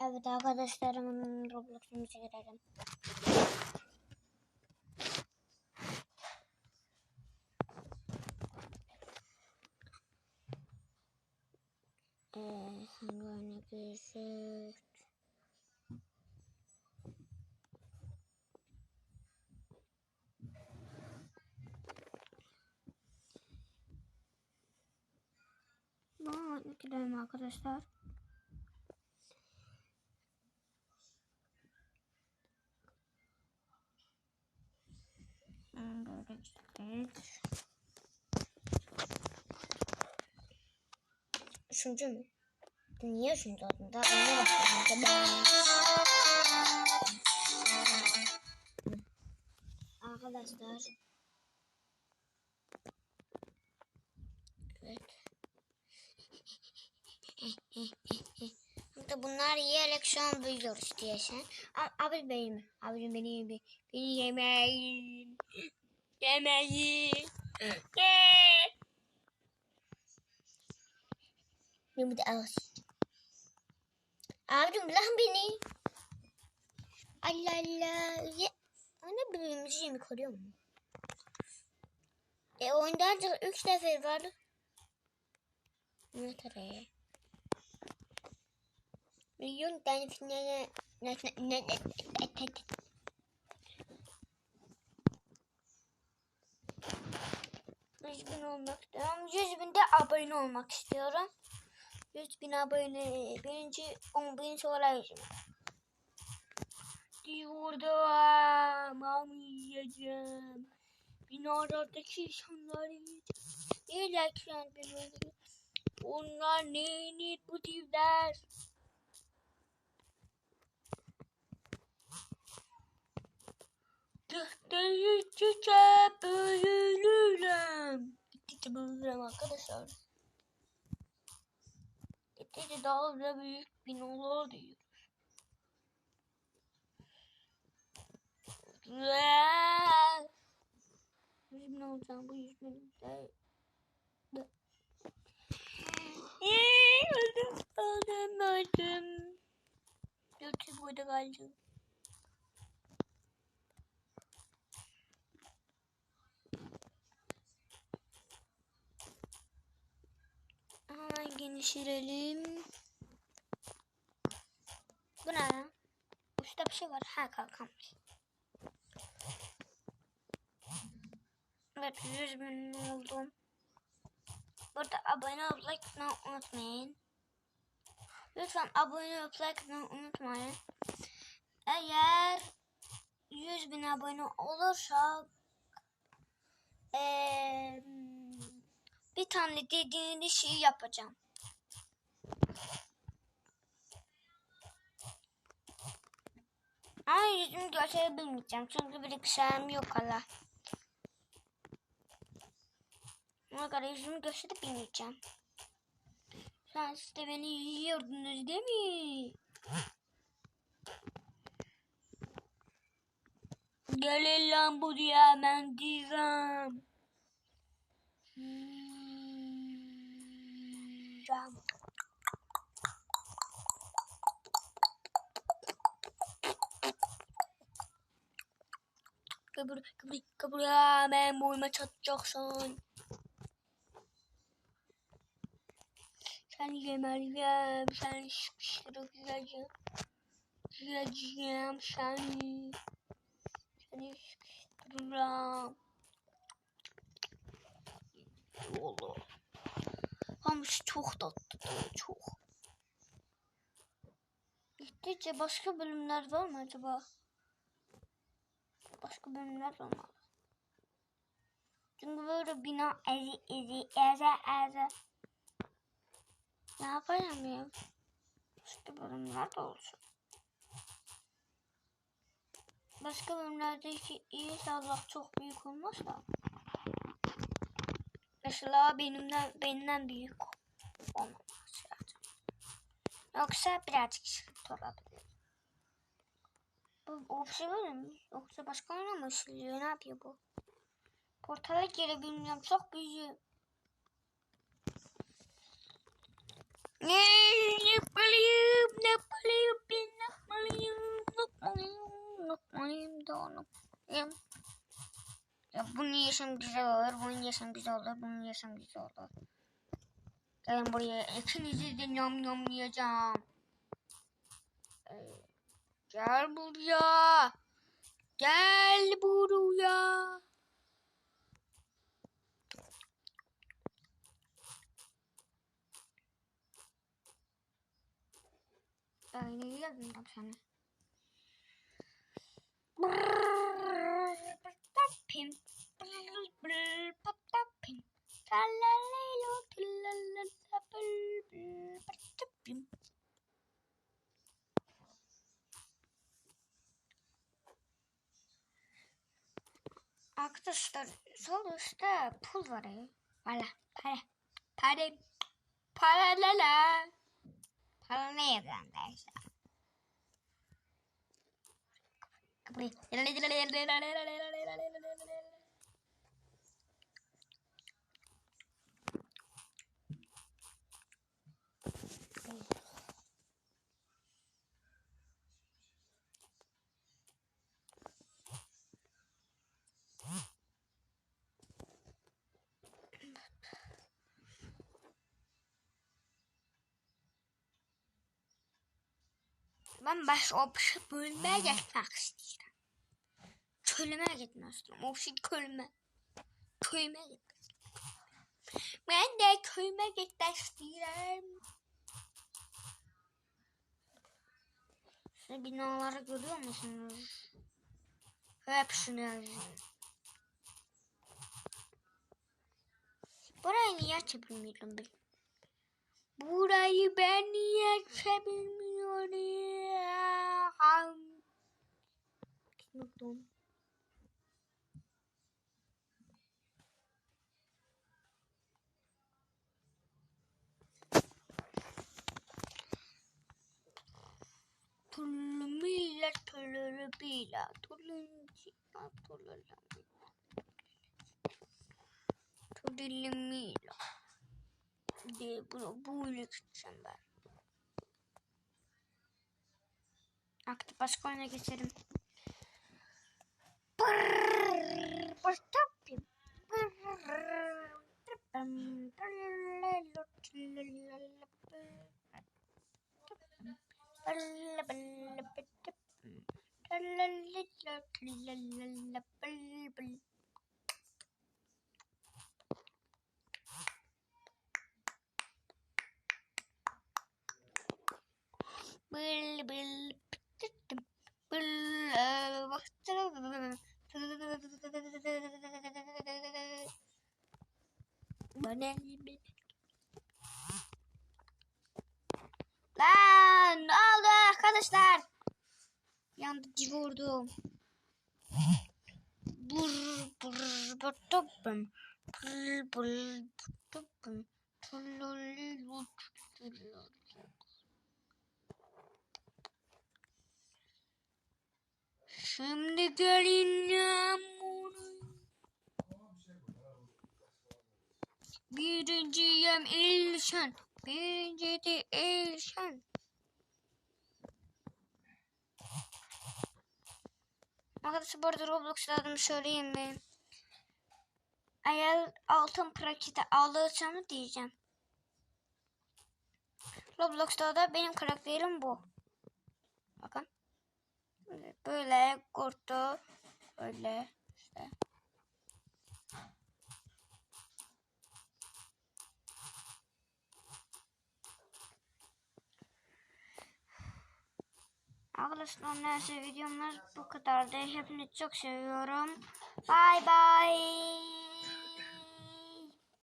Evet arkadaşlarımın Roblox'umuza girelim. Hangi oyuna girsek? Bu oyuna arkadaşlar. Gittik. Üçüncü mü? Niye üçüncü oldun? Daha önüne başladım. Arkadaşlar. Evet. Burada bunlar yiyerek şu an büyüyoruz diye sen. Abi benim. Abi benim. Beni yemeyin. Yemeyin. Ye. Benim de ağız. Abicim lan beni. Allah Allah. Ye. Anne birbirimizi yemek koruyor mu? E oyunda ancak üç sefer vardı. Ne taraya? Milyon tane finale Yüz bin olmak istiyorum. Yüz binde abone olmak istiyorum. Yüz bin abone. Birinci on bin sonra yüz bin. Burada mami yiyeceğim. Binalardaki insanları yiyeceğim. Yiyecek yani benim. Onlar neyini bu divler? Çiçeğe büyülürüm. Gittikçe büyülürüm arkadaşlar. Gittikçe daha da büyük binalar diyor. Yüz bin olacağım bu yüz bin değil. Eee, öldüm, öldüm, öldüm. Götür burada kaldım. Genişleyelim. Bu ne lan? Uçta bir şey var. Ha kalkanmış. Evet 100 bin oldum. Burada abone olup like unutmayın. Lütfen abone olup like unutmayın. Eğer 100 bin abone olursa eee, bir tane dediğiniz şeyi yapacağım. Ama yüzümü gösterebilmeyeceğim. Çünkü bilgisayarım yok hala. Ona göre yüzümü. Sen siz de beni yiyordunuz değil mi? Gelin lan buraya ben diyeceğim. Yiyeceğim. Kabul, kabul, kabul ben boyuma çatacaksın. Sen yemeliyim, sen sıkıştırıp yiyeceğim. Yiyeceğim seni. Seni sıkıştıracağım. Allah. Ama şu çok tatlı, çok. Gittikçe başka bölümler var mı acaba? Başka bölümler olmalı. Çünkü böyle bina ezi ezi eze eze. Ne yapacağım ya? Başka bölümler de olsun. Başka bölümlerdeki iyi Allah çok büyük olmaz da. Mesela benimden benden büyük olmaması lazım. Yoksa birazcık sıkıntı olabilir. Bu opsi böyle mi? Yoksa başka oyuna mı ışınlıyor? Ne yapıyor bu? Portala geri bilmiyorum. Çok büyüğü. Ne yapmalıyım? Ne yapmalıyım? Ben ne yapmalıyım? Ne yapmalıyım? Ne yapmalıyım? Daha ne yapmalıyım? Ya bunu yesem güzel olur. Bunu yesem güzel olur. Bunu yesem güzel olur. Gelin buraya. İkinizi de yom yom yiyeceğim. Ee, Gel buraya. Gel buraya. Aynı yazmıyorum sana. Pim. Arkadaşlar sol üstte pul var ya. Para, para, para, para la la. Para ne yazan derse. Ben başka o şey bölmeye geçmek istiyorum. Kölüme gitmek istiyorum. O şey kölüme. Köyüme gitmek. Ben de köyüme gitmek istiyorum. Şu binaları görüyor musunuz? Hepsini yazıyorum. Burayı niye çevirmiyorum ben? Burayı ben niye çevirmiyorum? Millet tullu bila tulunci tullu tullu mila de bunu böyle tutacağım ben. Aktif başka oyuna geçelim. Bıl bıl pıtırtım. Bıl e, baktım. Bana bir- Lan ne oldu arkadaşlar? Yandı vurdum. Bur bur bur Bur bur bur Şimdi gelin bunu. Birinciyim Elşan. Birinci de Elşan. Arkadaşlar bu arada Roblox'ta adımı söyleyeyim mi? Eğer altın praktikte alırsam diyeceğim. Roblox'ta da benim karakterim bu. Bakın. Böyle, kurtu. Böyle işte. Arkadaşlar neyse videomuz bu kadardı. Hepinizi çok seviyorum. Bye bye.